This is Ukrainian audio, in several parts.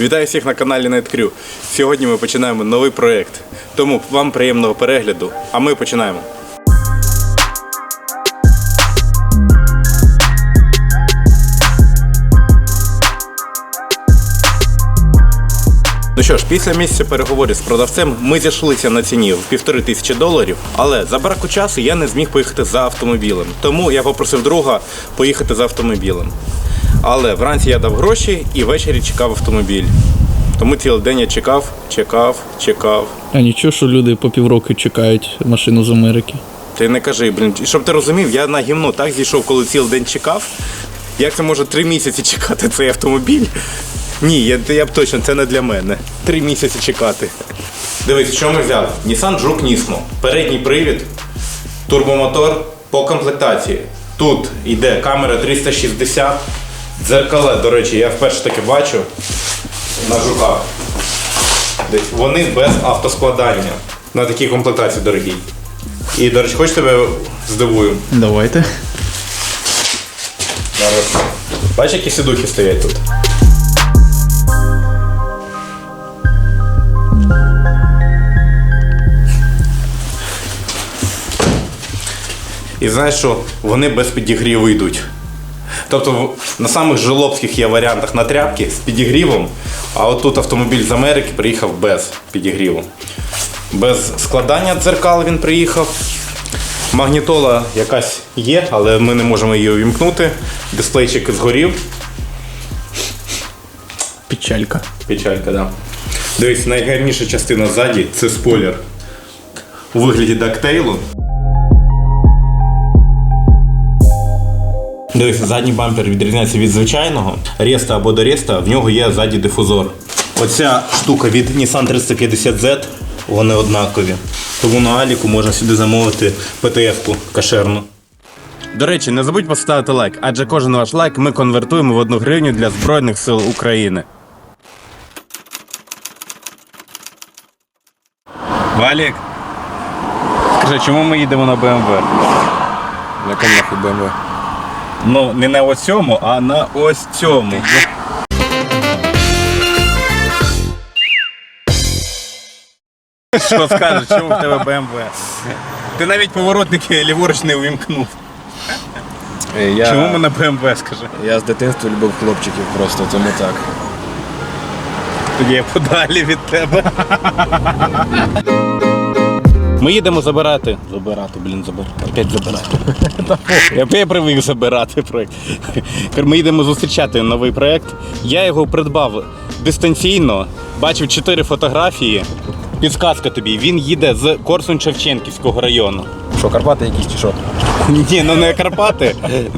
Вітаю всіх на каналі NetCrew. Сьогодні ми починаємо новий проєкт. Тому вам приємного перегляду, а ми починаємо. Ну що ж, після місяця переговорів з продавцем ми зійшлися на ціні в півтори тисячі доларів, але за браку часу я не зміг поїхати за автомобілем. Тому я попросив друга поїхати за автомобілем. Але вранці я дав гроші і ввечері чекав автомобіль. Тому цілий день я чекав, чекав, чекав. А нічого, що люди по півроку чекають машину з Америки. Ти не кажи, блін, щоб ти розумів, я на гімно так зійшов, коли цілий день чекав. Як це може три місяці чекати цей автомобіль? Ні, я, я б точно, це не для мене. Три місяці чекати. Дивись, що ми взяли? Nissan Juke Nismo. Передній привід, турбомотор по комплектації. Тут йде камера 360, дзеркала, до речі, я вперше таке бачу на жуках. Вони без автоскладання. На такій комплектації дорогі. І, до речі, хоч тебе здивую. Давайте. Зараз. Бачиш, які сідухи стоять тут? І знаєш що, вони без підігріву йдуть. Тобто на самих жолобських є варіантах на тряпки з підігрівом, а от тут автомобіль з Америки приїхав без підігріву. Без складання дзеркал він приїхав. Магнітола якась є, але ми не можемо її увімкнути. Дисплейчик згорів. Печалька. Печалька, да. Дивись, найгарніша частина ззаді це спойлер. У вигляді дактейлу. Дивись, задній бампер відрізняється від звичайного. Реста або до Реста, в нього є ззаді дифузор. Оця штука від Nissan 350Z, вони однакові. Тому на Аліку можна сюди замовити ПТФ-ку кашерну. До речі, не забудь поставити лайк, адже кожен ваш лайк ми конвертуємо в одну гривню для Збройних сил України. Валік, скажи, чому ми їдемо на БМВ? На нахуй БМВ? Ну, не на ось цьому, а на ось цьому. Що скажеш, чому в тебе БМВ? Ти навіть поворотники ліворуч не увімкнув. Е, Я, Чому ми на БМВ, скажи? я з дитинства любив хлопчиків просто, тому так. Тоді я подалі від тебе. Ми їдемо забирати. Забирати, блін, забирати. Опять забирати. Я я привик забирати проєкт. Ми їдемо зустрічати новий проєкт. Я його придбав дистанційно, бачив чотири фотографії. Підсказка тобі, він їде з Корсунь-Шевченківського району. Що, Карпати якісь чи що? Ні, ну не Карпати.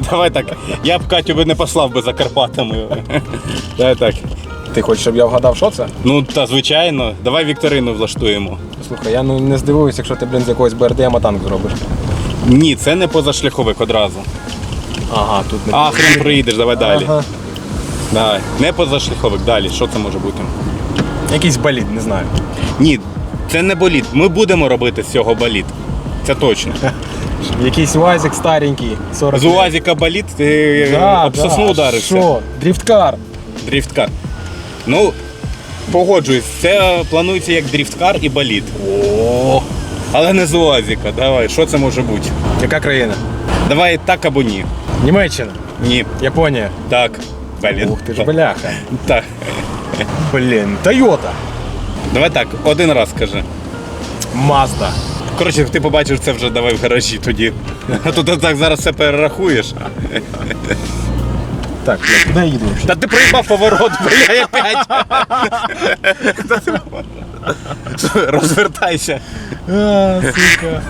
Давай так. Я б Катю би не послав би за Карпатами. Давай так. Ти хочеш, щоб я вгадав, що це? Ну та звичайно, давай вікторину влаштуємо. Слухай, я ну не здивуюсь, якщо ти, блін, з якогось БРДМа танк зробиш. Ні, це не позашляховик одразу. Ага, тут не А, хрен проїдеш, давай далі. Ага. Давай. Не позашляховик, далі. Що це може бути? Якийсь болід, не знаю. Ні, це не боліт. Ми будемо робити з цього боліт. Це точно. Якийсь УАЗик старенький, 40. З УАЗіка боліт ти Да, об сосну да. ударився. Що? Дріфткар. Дріфткар. Ну, погоджуюсь, це планується як дріфткар і боліт. О, Але не з УАЗіка. Давай, що це може бути? яка країна? Давай так або ні. Німеччина, Ні. Японія. Так. Боліт. Ух ти ж бляха. Так. Блін, Тойота. Давай так, один раз скажи. Мазда. Коротше, ти побачиш це вже давай в гаражі тоді. А то ти так зараз все перерахуєш. Так, блядь, куди я їду? взагалі? Та ти проїбав поворот, бля, опять. Розвертайся. А, сука.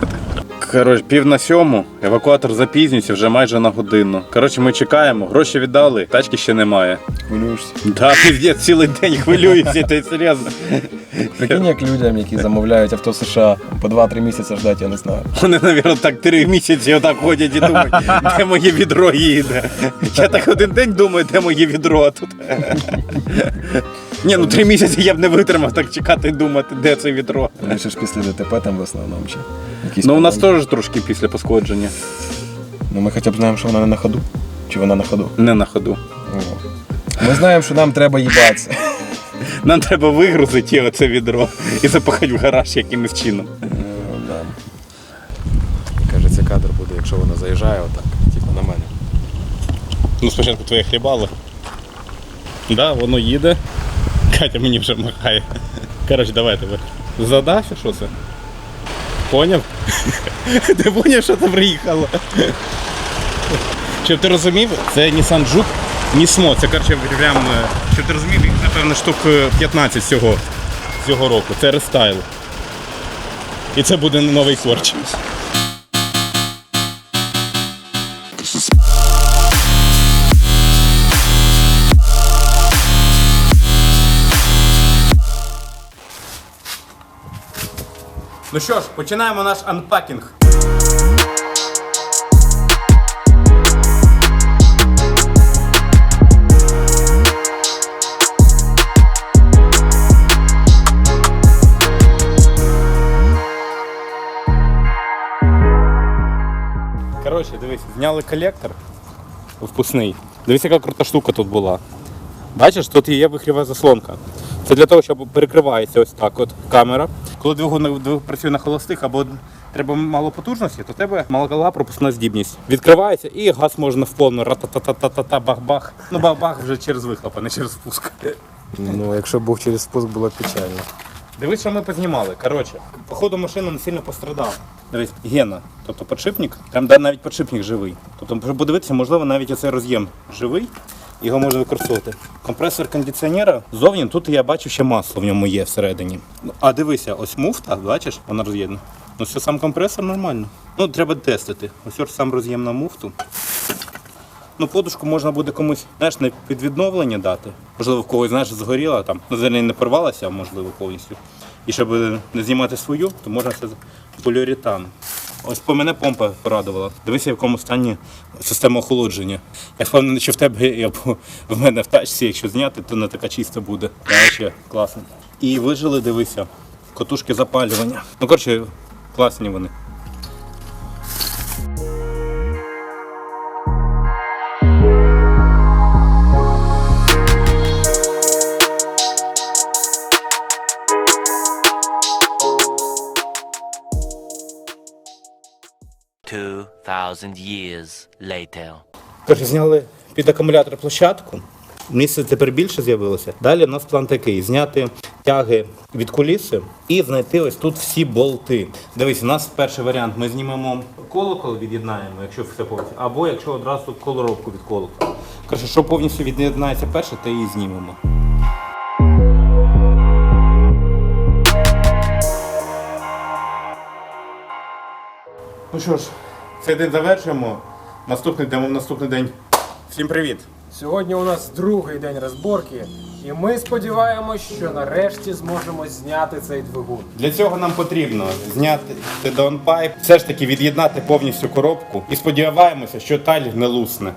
Коротше, пів на сьому, евакуатор запізнюється вже майже на годину. Коротше, ми чекаємо, гроші віддали, тачки ще немає. Хвилюєшся. Да, піздець, цілий день хвилююся, ти серйозно. Прикинь, як людям, які замовляють авто США по 2-3 місяці ждать, я не знаю. Вони, мабуть, так три місяці отак ходять і думають, де моє відро їде. Я так один день думаю, де моє відро тут. Ні, ну три місяці я б не витримав так чекати і думати, де це відро. Ще ж після ДТП там в основному чи якісь Ну у нас проблеми. теж трошки після пошкодження. Ну ми хоча б знаємо, що вона не на ходу. Чи вона на ходу? Не на ходу. О. Ми знаємо, що нам треба їбатися. Нам треба вигрузити оце відро і запахати в гараж якимось чином. Да. Каже, це кадр буде, якщо вона заїжджає отак, типу на мене. Ну, спочатку твоє хлібало. Да, воно їде. Катя мені вже махає. Коротше, давай тебе. Задався, що це? Поняв? Ти поняв, що там приїхало? Щоб ти розумів, це Nissan Juke Нісмо. Це коротше прям, е, щоб ти розумів, їх, напевно, штук е, 15 цього, цього року. Це рестайл. І це буде новий корч. Ну що ж, починаємо наш анпакінг. Коротше, дивись, зняли колектор впускний. Дивись, яка крута штука тут була. Бачиш, тут є вихрєва заслонка. Це для того, щоб перекривається ось так от камера. Коли двигун працює на холостих або треба мало потужності, то тебе мала пропускна здібність. Відкривається і газ можна в повну ра-та-та-та-та-та, бах-бах. Ну бах-бах вже через вихлоп, а не через спуск. Ну, якщо б був через спуск, було б печально. Дивись, що ми познімали. Коротше, походу машина не сильно пострадала. Дивись, гена, тобто подшипник, там навіть подшипник живий. Тобто, подивитися, можливо, навіть оцей роз'єм живий, його можна використовувати. Компресор кондиціонера зовні тут я бачу, ще масло в ньому є всередині. Ну, А дивися, ось муфта, бачиш, вона роз'єднана. Ну, все сам компресор нормально. Ну, треба тестити. Ось ось сам роз'єм на муфту. Ну, подушку можна буде комусь, знаєш, на підвідновлення дати. Можливо, в когось, знаєш, згоріла там, ну, взагалі не порвалася, можливо, повністю. І щоб не знімати свою, то можна це поліуретан. Ось по мене помпа порадувала. Дивися, в якому стані система охолодження. Я впевнений, що в тебе або в мене в тачці, якщо зняти, то не така чиста буде. Короче, класно. І вижили, дивися, котушки запалювання. Ну, коротше, класні вони. Two thousand years later. Коротше, зняли під акумулятор площадку. Місце тепер більше з'явилося. Далі у нас план такий: зняти тяги від куліси і знайти ось тут всі болти. Дивись, у нас перший варіант. Ми знімемо колокол, від'єднаємо, якщо все повністю, або якщо одразу колоровку від колокола. Коротше, що повністю від'єднається перше, то і знімемо. Ну що ж, цей день завершуємо. Наступний день, наступний день. Всім привіт! Сьогодні у нас другий день розборки, і ми сподіваємось, що нарешті зможемо зняти цей двигун. Для цього нам потрібно зняти даунпайп, все ж таки від'єднати повністю коробку і сподіваємося, що таль не лусне.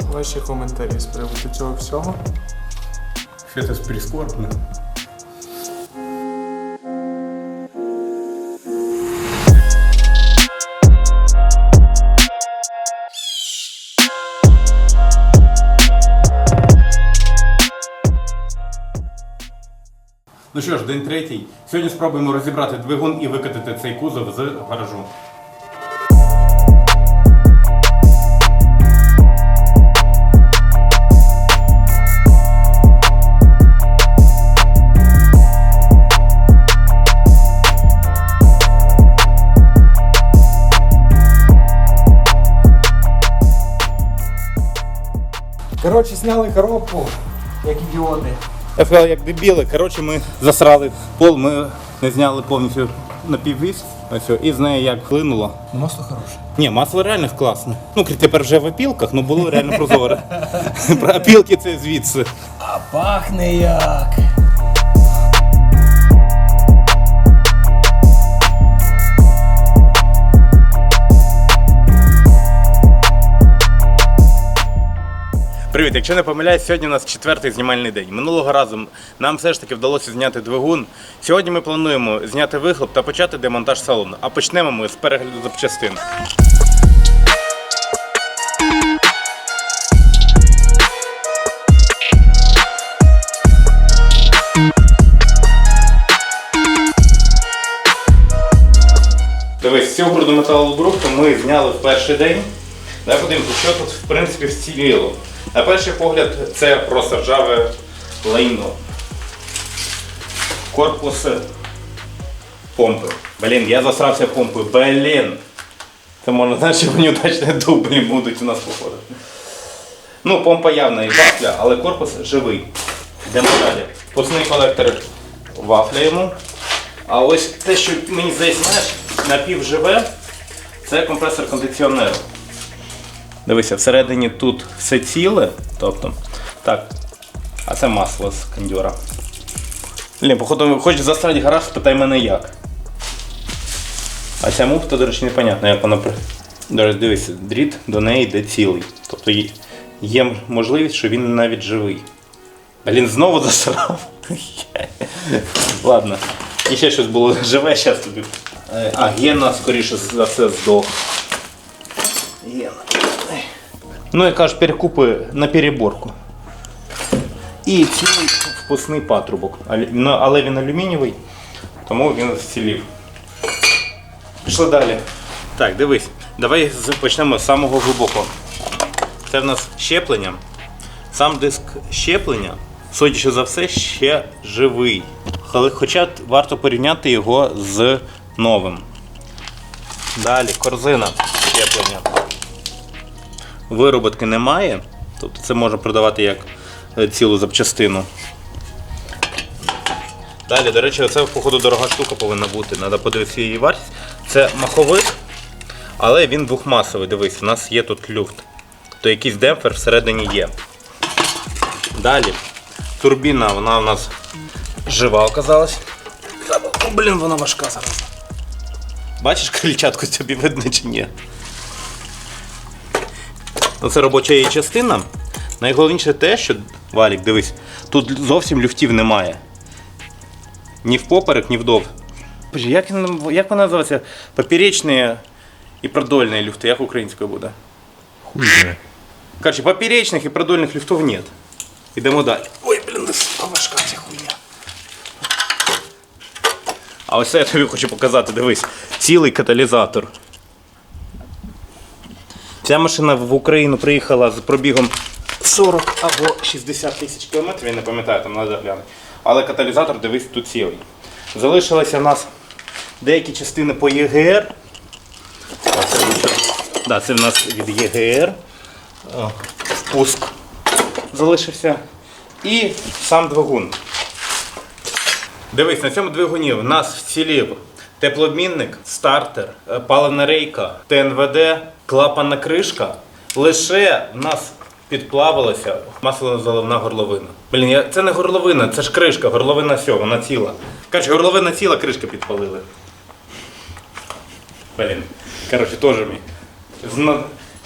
Ваші коментарі з приводу цього всього. Що це прискорбне? Ну що ж, день третій. Сьогодні спробуємо розібрати двигун і викатати цей кузов з гаражу. Коротше, зняли коробку, як ідіоти. Я сказав, як дебіли. Коротше, ми засрали пол, ми не зняли повністю напіввіс. Ось, і з неї як хлинуло. Масло хороше. Ні, масло реально класне. Ну, тепер вже в опілках, ну було реально прозоре. Про опілки це звідси. А пахне як. Привіт, якщо не помиляюсь, сьогодні у нас четвертий знімальний день. Минулого разу нам все ж таки вдалося зняти двигун. Сьогодні ми плануємо зняти вихлоп та почати демонтаж салону. А почнемо ми з перегляду запчастин. Дивись, всю груду металобрухту ми зняли в перший день. Давай подивимося, що тут в принципі вціліло. На перший погляд, це просто ржаве лайно. Корпус помпи. Блін, я засрався помпою. Блін. Це можна знаєш, що неудачні дублі будуть у нас походу. Ну, помпа явна і вафля, але корпус живий. Йдемо далі. Пусний колектор вафля йому. А ось те, що мені здається, знаєш, напівживе, це компресор кондиціонеру. Дивися, всередині тут все ціле. Тобто, так. А це масло з кондьора. Блін, походу, хочеш засрати гараж, питай мене як. А ця муфта, до речі, непонятно, як вона. До речі, дивися, дріт до неї йде цілий. Тобто є, є можливість, що він навіть живий. Блін, знову засрав. Ладно. І ще щось було живе, зараз тобі. Е, А, Гена, скоріше за все, здох. Гена. Ну, яка ж перекупи на переборку. І цілий впускний патрубок. Ну, Але він алюмінієвий, тому він зцілів. Пішли далі. Так, дивись, давай почнемо з самого глибокого. Це в нас щеплення. Сам диск щеплення, судячи за все, ще живий. Хоча варто порівняти його з новим. Далі, корзина щеплення. Вироботки немає, тобто це можна продавати як е, цілу запчастину. Далі, до речі, це походу дорога штука повинна бути. Треба подивитися її вартість. Це маховик, але він двохмасовий. Дивись, у нас є тут люфт. То якийсь демпфер всередині є. Далі. Турбіна, вона у нас жива оказалась. О, блін, вона важка зараз. Бачиш крильчатку тобі видно чи ні? Ну, Це робоча її частина. Найголовніше те, що валік, дивись, тут зовсім люфтів немає. Ні впоперек, ні вдов. Як, як вона називається? Поперечні і продольні люфти, як українською буде? Хуй знає. Короче, поперечных и продольных люфтов нет. Ідемо далі. Ой, блін, да важка ця хуйня. А ось це я тобі хочу показати, дивись. Цілий каталізатор. Ця машина в Україну приїхала з пробігом 40 або 60 тисяч кілометрів, я не пам'ятаю, там треба глянути. Але каталізатор, дивись, тут цілий. Залишилися у нас деякі частини по ЄГР. Це, да, це в нас від ЄГР впуск залишився. І сам двигун. Дивись, на цьому двигуні в нас вцілів теплообмінник, стартер, е, паливна рейка, ТНВД, клапанна кришка. Лише в нас підплавилася масло-заливна горловина. Блін, я, це не горловина, це ж кришка, горловина все, вона ціла. Коротше, горловина ціла, кришка підпалили. Блін, коротше, теж мій. Зна...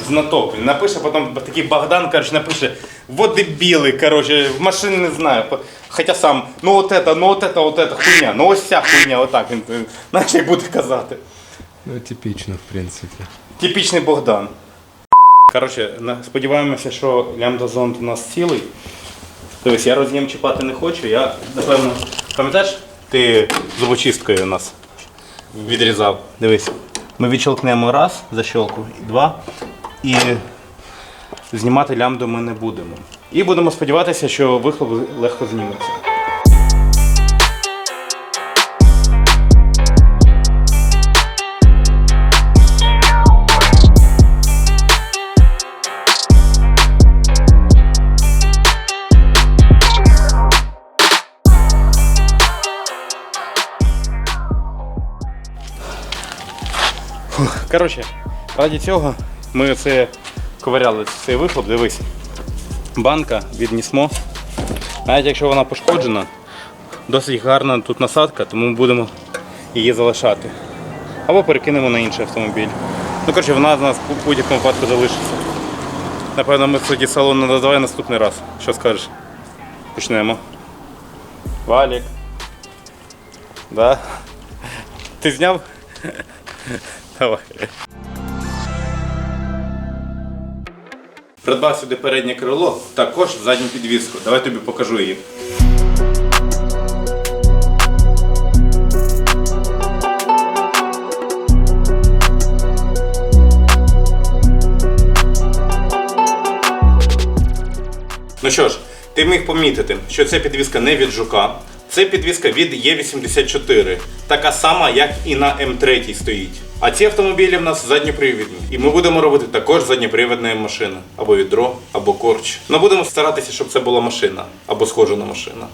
Знаток. Він напише, потім такий Богдан, коротше, напише, вот дебіли, коротше, в машині не знаю. По- Хоча сам, ну от это, ну от это, от это, хуйня, ну ось ця хуйня, отак він, він знаєш, як буде казати. Ну, типічно, в принципі. Типічний Богдан. Коротше, сподіваємося, що лямбда-зонд у нас цілий. Дивись, я роз'єм чіпати не хочу, я, напевно, пам'ятаєш, ти зубочисткою у нас відрізав. Дивись. Ми відщелкнемо раз, защелку, і два. І знімати лямбду ми не будемо. І будемо сподіватися, що вихлоп легко зніметься. Коротше, раді цього ми це ковиряли цей вихлоп, дивись. Банка від Нісмо. Навіть якщо вона пошкоджена, досить гарна тут насадка, тому ми будемо її залишати. Або перекинемо на інший автомобіль. Ну, коротше, вона в нас в будь-якому випадку залишиться. Напевно, ми тоді салон не давай наступний раз. Що скажеш? Почнемо. Валік. Да? Ти зняв? Давай. Придбав сюди переднє крило, також задню підвіску. Давай тобі покажу її. Ну що ж, ти міг помітити, що ця підвіска не від жука, це підвіска від Є84, така сама, як і на М3 стоїть. А ці автомобілі в нас задньопривідні. І ми будемо робити також задньопривідні машини. Або відро, або корч. Ну будемо старатися, щоб це була машина, або схожа на машина.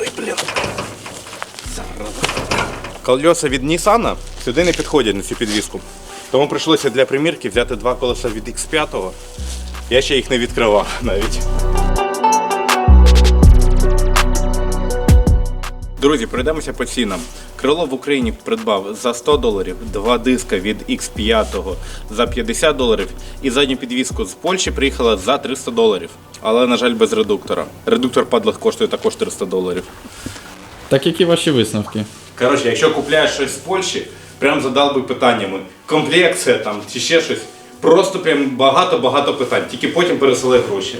Ой, блін. Колеса від Nissan сюди не підходять на цю підвіску. Тому прийшлося для примірки взяти два колеса від X5. Я ще їх не відкривав навіть. Друзі, пройдемося по цінам. Крило в Україні придбав за 100 доларів, два диска від X5 за 50 доларів і задню підвіску з Польщі приїхала за 300 доларів. Але, на жаль, без редуктора. Редуктор падлих коштує також 300 доларів. Так які ваші висновки? Коротше, якщо купляєш щось з Польщі, прям задав би питаннями. Комплекція там чи ще щось. Просто прям багато-багато питань. Тільки потім пересели гроші.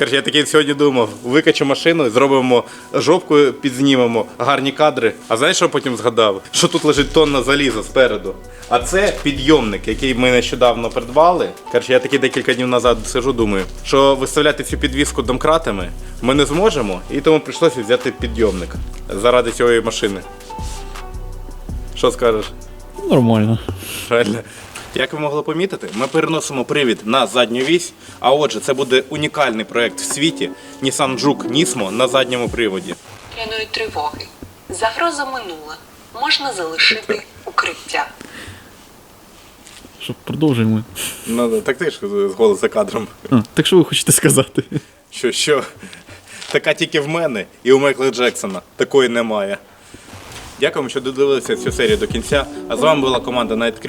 Коротше, я такий сьогодні думав, викачу машину, зробимо жопку, підзнімемо, гарні кадри. А знаєш, що потім згадав? Що тут лежить тонна заліза спереду. А це підйомник, який ми нещодавно придбали. Коротше, я такий декілька днів назад сижу, думаю, що виставляти цю підвіску домкратами ми не зможемо, і тому прийшлося взяти підйомник заради цієї машини. Що скажеш? Нормально. Правильно. Як ви могли помітити, ми переносимо привід на задню вісь, а отже, це буде унікальний проект в світі Nissan Juke Nismo на задньому приводі. П'яної тривоги. Загроза минула. Можна залишити укриття. Що, продовжуємо. Ну, так ти ж з голос за кадром. А, так що ви хочете сказати? Що, що? Така тільки в мене і у Майкла Джексона. Такої немає. Дякуємо, що додивилися цю серію до кінця. А з вами була команда Night Crew.